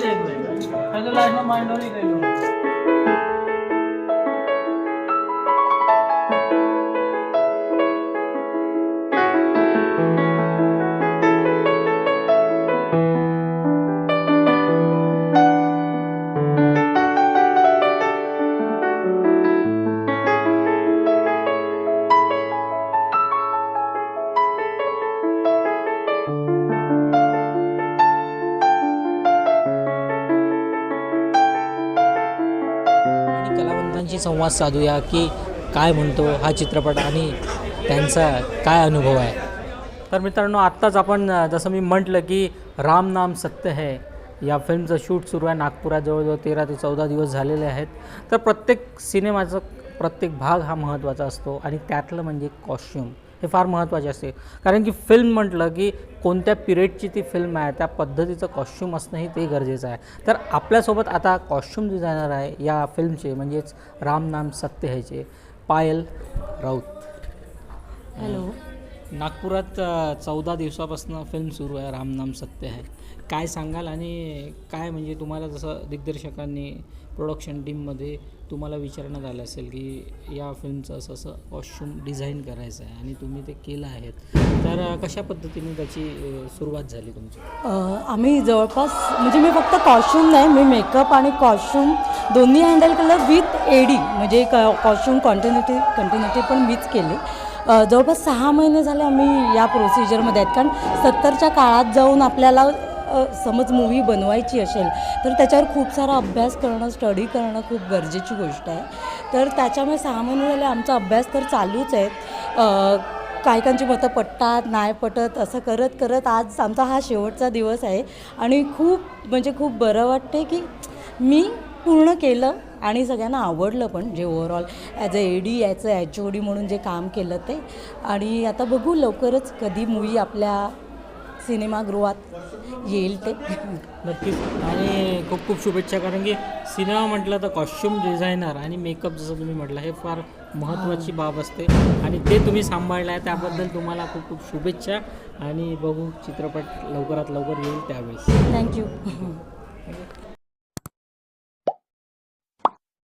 देख रहे हैं तो लास्ट में कलावंतांशी संवाद साधूया की काय म्हणतो हा चित्रपट आणि त्यांचा काय अनुभव आहे? तर मित्रांनो आत्ताच आपण जसं मी म्हटलं की राम नाम सत्य है या फिल्मचं शूट सुरू आहे. नागपुरात जवळजवळ तेरा ते चौदा दिवस झालेले आहेत. तर प्रत्येक सिनेमाचं प्रत्येक भाग हा महत्त्वाचा असतो आणि त्यातलं म्हणजे कॉस्ट्युम हे फार महत्त्वाचे असते. कारण की फिल्म म्हटलं की कोणत्या पिरियडची ती फिल्म आहे त्या पद्धतीचं कॉस्ट्युम असणंही ते गरजेचं आहे. तर आपल्यासोबत आता कॉस्ट्युम डिझायनर आहे या फिल्मचे म्हणजेच राम नाम सत्य ह्याचे पायल राऊत. हॅलो नागपुरात चौदा दिवसापासून फिल्म सुरू आहे राम नाम सत्य आहे काय सांगाल आणि काय म्हणजे तुम्हाला जसं दिग्दर्शकांनी प्रोडक्शन टीममध्ये तुम्हाला विचारण्यात आलं असेल की या फिल्मचं असं असं कॉस्ट्युम डिझाईन करायचं आहे आणि तुम्ही ते केलं आहेत तर कशा पद्धतीने त्याची सुरुवात झाली तुमची? आम्ही जवळपास म्हणजे मी फक्त कॉस्ट्युम नाही मी मेकअप आणि कॉस्ट्युम दोन्ही हँडल केलं विथ एडी म्हणजे कॉस्ट्युम कॉन्टिन्युटी कंटिन्युटी पण मीच केली. जवळपास सहा महिने झाले आम्ही या प्रोसिजरमध्ये आहेत. कारण सत्तरच्या काळात जाऊन आपल्याला समज मूवी बनवायची असेल तर त्याच्यावर खूप सारा अभ्यास करणं स्टडी करणं खूप गरजेची गोष्ट आहे. तर त्याच्यामुळे सहा महिने झाले आमचा अभ्यास तर चालूच आहे. अ, कायकांची मतं पटतात नाही पटत असं करत करत आज आमचा हा शेवटचा दिवस आहे. आणि खूप म्हणजे खूप बरं वाटते की मी पूर्ण केलं. आणि सगळ्यांना आवडलं पण जे ओव्हरऑल ॲज अ एडी याचं एच ओ डी म्हणून जे काम केलं ते. आणि आता बघू लवकरच कधी मूवी आपल्या सिनेमागृहात येईल ते. नक्कीच. आणि खूप खूप शुभेच्छा कारण की सिनेमा म्हटलं तर कॉस्ट्युम डिझायनर आणि मेकअप जसं तुम्ही म्हटलं हे फार महत्त्वाची बाब असते. आणि ते तुम्ही सांभाळलं आहे त्याबद्दल तुम्हाला खूप खूप शुभेच्छा. आणि बघू चित्रपट लवकरात लवकर येईल त्यावेळेस. थँक्यू